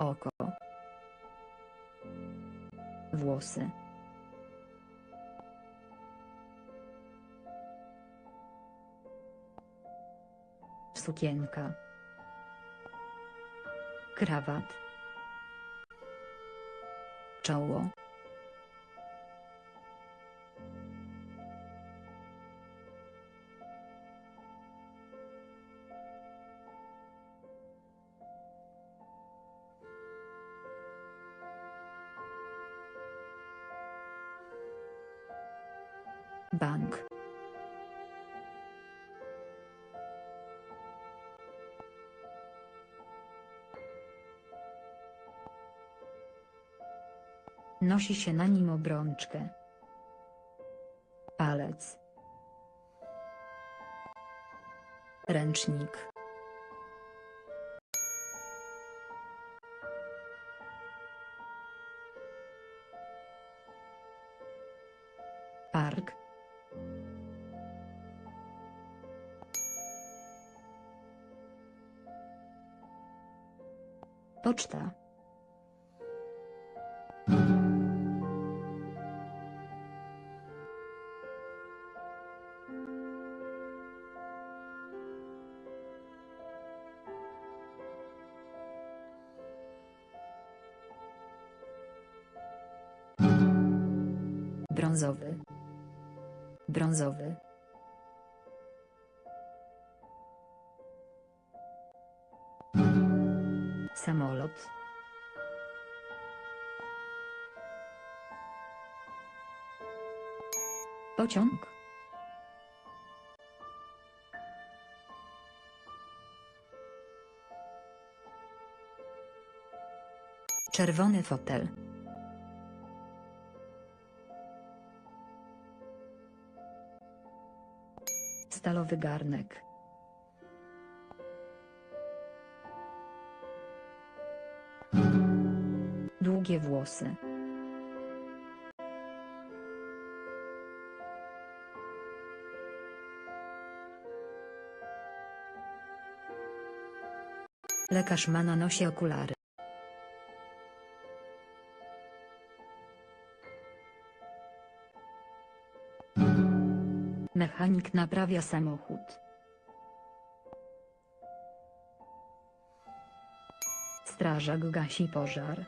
Oko. Włosy. Sukienka. Krawat. Czoło. Bank. Nosi się na nim obrączkę. Palec. Ręcznik. Park. Poczta. Brązowy. Brązowy. Samolot. Pociąg. Czerwony fotel. Stalowy garnek. Długie włosy. Lekarz ma na nosie okulary. Mechanik naprawia samochód. Strażak gasi pożar.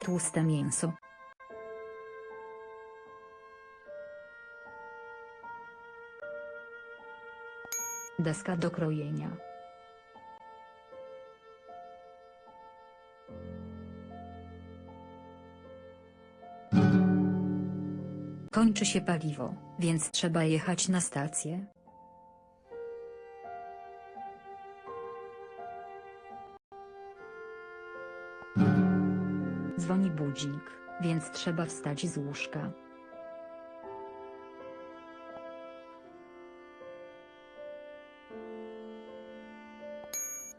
Tłuste mięso. Deska do krojenia. Kończy się paliwo, więc trzeba jechać na stację. Dzwoni budzik, więc trzeba wstać z łóżka.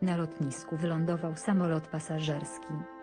Na lotnisku wylądował samolot pasażerski.